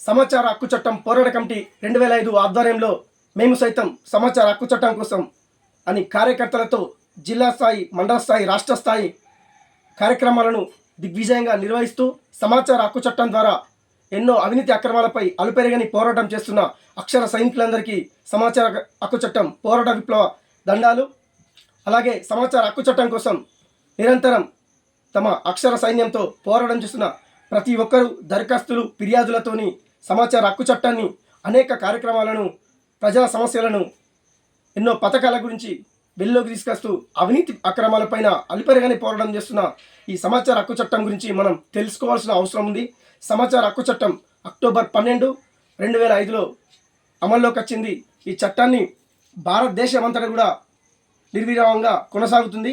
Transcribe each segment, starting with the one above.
సమాచార హక్కు చట్టం పోరాట కమిటీ రెండు వేల ఐదు ఆధ్వర్యంలో మేము సైతం సమాచార హక్కు చట్టం కోసం అని కార్యకర్తలతో జిల్లా స్థాయి మండల స్థాయి రాష్ట్ర స్థాయి కార్యక్రమాలను దిగ్విజయంగా నిర్వహిస్తూ సమాచార హక్కు చట్టం ద్వారా ఎన్నో అవినీతి అక్రమాలపై అలుపెరగని పోరాటం చేస్తున్న అక్షర సైనికులందరికీ సమాచార హక్కు చట్టం పోరాట విప్లవ దండాలు అలాగే సమాచార హక్కు చట్టం కోసం నిరంతరం తమ అక్షర సైన్యంతో పోరాటం చేస్తున్న ప్రతి ఒక్కరూ దరఖాస్తులు ఫిర్యాదులతోని సమాచార హక్కు చట్టాన్ని అనేక కార్యక్రమాలను ప్రజా సమస్యలను ఎన్నో పథకాల గురించి వెల్లోకి తీసుకొస్తూ అవినీతి అక్రమాలపైన అలిపెరగని పోరాటం చేస్తున్న ఈ సమాచార హక్కు చట్టం గురించి మనం తెలుసుకోవాల్సిన అవసరం ఉంది. సమాచార హక్కు చట్టం అక్టోబర్ పన్నెండు రెండు వేల ఐదులో అమల్లోకి వచ్చింది. ఈ చట్టాన్ని భారతదేశం అంతటా కూడా నిర్విరామంగా కొనసాగుతుంది.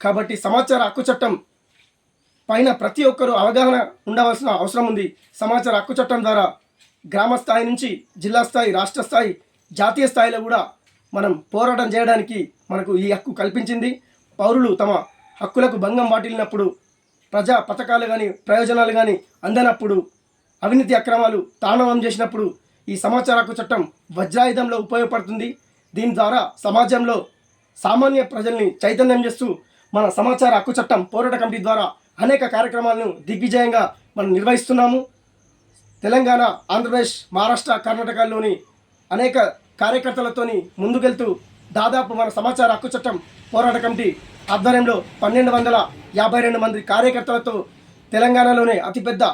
కాబట్టి సమాచార హక్కు చట్టం పైన ప్రతి ఒక్కరూ అవగాహన ఉండవలసిన అవసరం ఉంది. సమాచార హక్కు చట్టం ద్వారా గ్రామ స్థాయి నుంచి జిల్లా స్థాయి రాష్ట్ర స్థాయి జాతీయ స్థాయిలో కూడా మనం పోరాటం చేయడానికి మనకు ఈ హక్కు కల్పించింది. పౌరులు తమ హక్కులకు భంగం వాటిల్లినప్పుడు ప్రజా పథకాలు కానీ ప్రయోజనాలు కానీ అందనప్పుడు అవినీతి అక్రమాలు తాండవం చేసినప్పుడు ఈ సమాచార హక్కు చట్టం వజ్రాయుధంలో ఉపయోగపడుతుంది. దీని ద్వారా సమాజంలో సామాన్య ప్రజల్ని చైతన్యం చేస్తూ మన సమాచార హక్కు చట్టం పోరాట కమిటీ ద్వారా అనేక కార్యక్రమాలను దిగ్విజయంగా మనం నిర్వహిస్తున్నాము. తెలంగాణ ఆంధ్రప్రదేశ్ మహారాష్ట్ర కర్ణాటకలోని అనేక కార్యకర్తలతోని ముందుకెళ్తూ దాదాపు మన సమాచార హక్కు చట్టం పోరాట కమిటీ ఆధ్వర్యంలో పన్నెండు వందల యాభై రెండు మంది కార్యకర్తలతో తెలంగాణలోనే అతిపెద్ద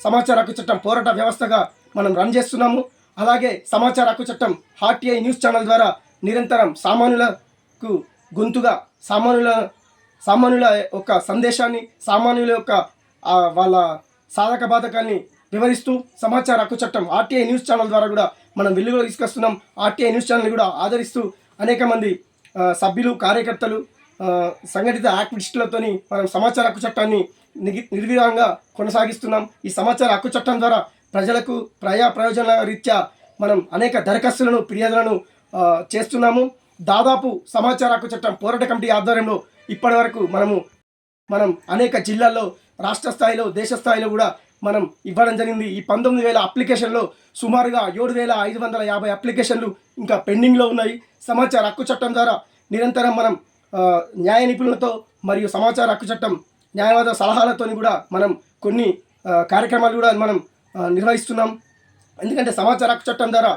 సమాచార హక్కు చట్టం పోరాట వ్యవస్థగా మనం రన్ చేస్తున్నాము. అలాగే సమాచార హక్కు చట్టం హార్టీఐ న్యూస్ ఛానల్ ద్వారా నిరంతరం సామాన్యులకు గొంతుగా సామాన్యుల సామాన్యుల యొక్క సందేశాన్ని సామాన్యుల యొక్క వాళ్ళ సాధక బాధకాన్ని వివరిస్తూ సమాచార హక్కు చట్టం ఆర్టీఐ న్యూస్ ఛానల్ ద్వారా కూడా మనం వెలుగులో తీసుకొస్తున్నాం. ఆర్టీఐ న్యూస్ ఛానల్ కూడా ఆదరిస్తూ అనేక మంది సభ్యులు కార్యకర్తలు సంఘటిత యాక్టివిస్టులతోని మనం సమాచార హక్కు చట్టాన్ని నిగి- నిర్విరామంగా కొనసాగిస్తున్నాం. ఈ సమాచార హక్కు చట్టం ద్వారా ప్రజలకు ప్రయా ప్రయోజనాల రీత్యా మనం అనేక దరఖాస్తులను ఫిర్యాదులను చేస్తున్నాము. దాదాపు సమాచార హక్కు చట్టం పోరాట కమిటీ ఆధ్వర్యంలో ఇప్పటి వరకు మనము మనం అనేక జిల్లాల్లో రాష్ట్ర స్థాయిలో దేశ స్థాయిలో కూడా మనం ఇవ్వడం జరిగింది. ఈ పంతొమ్మిది వేల అప్లికేషన్లో సుమారుగా ఏడు వేల ఐదు వందల యాభై అప్లికేషన్లు ఇంకా పెండింగ్లో ఉన్నాయి. సమాచార హక్కు చట్టం ద్వారా నిరంతరం మనం న్యాయ నిపుణులతో మరియు సమాచార హక్కు చట్టం న్యాయవాద సలహాలతోని కూడా మనం కొన్ని కార్యక్రమాలు కూడా మనం నిర్వహిస్తున్నాం. ఎందుకంటే సమాచార హక్కు చట్టం ద్వారా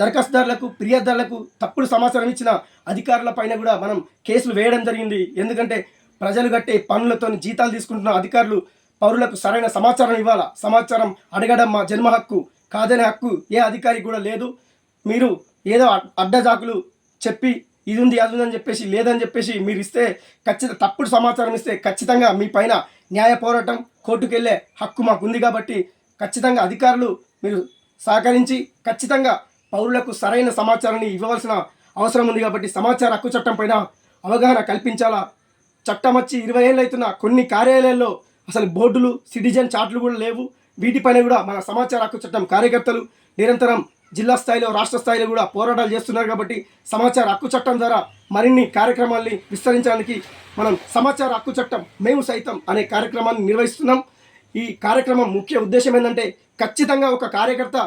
దరఖాస్తుదారులకు ఫిర్యాదుదారులకు తప్పుడు సమాచారం ఇచ్చిన అధికారుల పైన కూడా మనం కేసులు వేయడం జరిగింది. ఎందుకంటే ప్రజలు కట్టే పనులతో జీతాలు తీసుకుంటున్న అధికారులు పౌరులకు సరైన సమాచారం ఇవ్వాలా? సమాచారం అడగడం మా జన్మ హక్కు కాదనే హక్కు ఏ అధికారికి కూడా లేదు. మీరు ఏదో అడ్డజాకులు చెప్పి ఇది ఉంది అది ఉందని చెప్పేసి లేదని చెప్పేసి మీరు ఇస్తే ఖచ్చితంగా తప్పుడు సమాచారం ఇస్తే ఖచ్చితంగా మీ పైన న్యాయ పోరాటం కోర్టుకెళ్ళే హక్కు మాకు ఉంది కాబట్టి ఖచ్చితంగా అధికారులు మీరు సహకరించి ఖచ్చితంగా పౌరులకు సరైన సమాచారాన్ని ఇవ్వవలసిన అవసరం ఉంది కాబట్టి సమాచార హక్కు చట్టం పైన అవగాహన కల్పించాలా? చట్టం వచ్చి ఇరవై ఏళ్ళు అవుతున్న కొన్ని కార్యాలయాల్లో అసలు బోర్డులు సిటిజన్ చార్ట్లు కూడా లేవు. వీటిపైన కూడా మన సమాచార హక్కు చట్టం కార్యకర్తలు నిరంతరం జిల్లా స్థాయిలో రాష్ట్ర స్థాయిలో కూడా పోరాటాలు చేస్తున్నారు కాబట్టి సమాచార హక్కు చట్టం ద్వారా మరిన్ని కార్యక్రమాల్ని విస్తరించడానికి మనం సమాచార హక్కు చట్టం మేము సైతం అనే కార్యక్రమాన్ని నిర్వహిస్తున్నాం. ఈ కార్యక్రమం ముఖ్య ఉద్దేశం ఏంటంటే ఖచ్చితంగా ఒక కార్యకర్త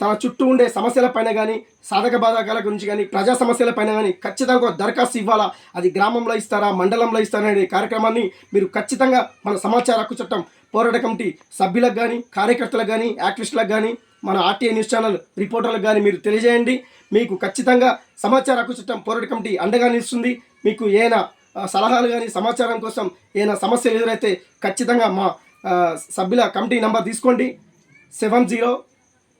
తన చుట్టూ ఉండే సమస్యల పైన కానీ సాధక బాధకాల గురించి కానీ ప్రజా సమస్యల పైన కానీ ఖచ్చితంగా ఒక దరఖాస్తు ఇవ్వాలా? అది గ్రామంలో ఇస్తారా? మండలంలో ఇస్తారా? అనే కార్యక్రమాన్ని మీరు ఖచ్చితంగా మన సమాచార హక్కు చట్టం పోరాట కమిటీ సభ్యులకు కానీ కార్యకర్తలకు కానీ యాక్టివిస్టులకు కానీ మన ఆర్టీఐ న్యూస్ ఛానల్ రిపోర్టర్లకు కానీ మీరు తెలియజేయండి. మీకు ఖచ్చితంగా సమాచార హక్కు చట్టం పోరాట కమిటీ అండగా నిలుస్తుంది. మీకు ఏదైనా సలహాలు కానీ సమాచారం కోసం ఏమైనా సమస్యలు ఎదురైతే ఖచ్చితంగా మా సభ్యుల కమిటీ నెంబర్ తీసుకోండి. Seven zero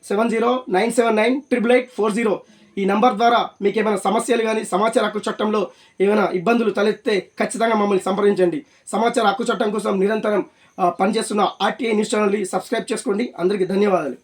seven zero nine seven nine triple eight four zero ఈ నంబర్ ద్వారా మీకు ఏమైనా సమస్యలు కానీ సమాచార హక్కు చట్టంలో ఏమైనా ఇబ్బందులు తలెత్తే ఖచ్చితంగా మమ్మల్ని సంప్రదించండి. సమాచార హక్కు చట్టం కోసం నిరంతరం పనిచేస్తున్న ఆర్టీఐ న్యూస్ ఛానల్ని సబ్స్క్రైబ్ చేసుకోండి. అందరికీ ధన్యవాదాలు.